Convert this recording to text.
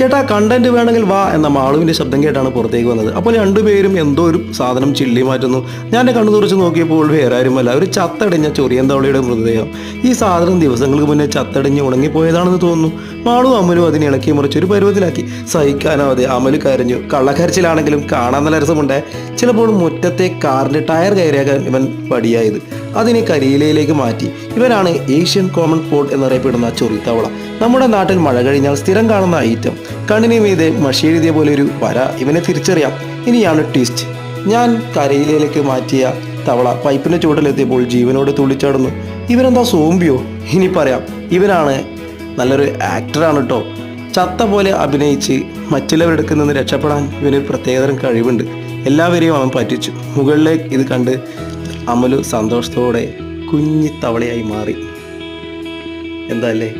ചേട്ടാ കണ്ടന്റ് വേണമെങ്കിൽ വാ എന്ന മാളുവിന്റെ ശബ്ദം കേട്ടാണ് പുറത്തേക്ക് വന്നത്. അപ്പോൾ രണ്ടുപേരും എന്തോ ഒരു സാധനം ചിള്ളി മാറ്റുന്നു. ഞാൻ കണ്ണു തുറച്ച് നോക്കിയപ്പോൾ വേറാരുമല്ല. ഒരു ചത്തടിഞ്ഞ ചൊറിയൻ തവളയുടെ മൃതദേഹം ഈ സാധനം ദിവസങ്ങൾക്ക് മുന്നേ ചത്തടിഞ്ഞ് ഉണങ്ങിപ്പോയതാണെന്ന് തോന്നുന്നു. മാളും അമലും അതിനെ ഇളക്കി മുറിച്ച് ഒരു പരുവത്തിലാക്കി. സഹിക്കാനാവാതെ അമൽ കരഞ്ഞു. കള്ളക്കരച്ചിലാണെങ്കിലും കാണാൻ നല്ല രസമുണ്ട്. ചിലപ്പോൾ മുറ്റത്തെ കാറിന്റെ ടയർ കയറിയാക്കാൻ ഇവൻ പടിയായത്. അതിനെ കരിയിലയിലേക്ക് മാറ്റി. ഇവരാണ് ഏഷ്യൻ കോമൺ പോട്ട് എന്നറിയപ്പെടുന്ന ചൊറിത്തവള നമ്മുടെ നാട്ടിൽ മഴ കഴിഞ്ഞാൽ സ്ഥിരം കാണുന്ന ഐറ്റം. കണ്ണിന് മീതെ മഷിയെഴുതിയ പോലെ ഒരു വര ഇവനെ തിരിച്ചറിയാം. ഇനിയാണ് ട്വിസ്റ്റ് ഞാൻ കരയിലേക്ക് മാറ്റിയ തവള പൈപ്പിന്റെ ചുവട്ടിലെത്തിയപ്പോൾ ജീവനോട് തുള്ളിച്ചാടുന്നു. ഇവനെന്താ സോംബിയോ? ഇനി പറയാം. ഇവനാണ് നല്ലൊരു ആക്ടറാണ് കേട്ടോ ചത്ത പോലെ അഭിനയിച്ച് മറ്റുള്ളവരെടുക്കിൽ നിന്ന് രക്ഷപ്പെടാൻ ഇവന് പ്രത്യേകതരം കഴിവുണ്ട്. എല്ലാവരെയും അവൻ പറ്റിച്ചു. മുകളിലേക്ക് ഇത് കണ്ട് അമലു സന്തോഷത്തോടെ കുഞ്ഞി തവളയായി മാറി. എന്താ അല്ലേ?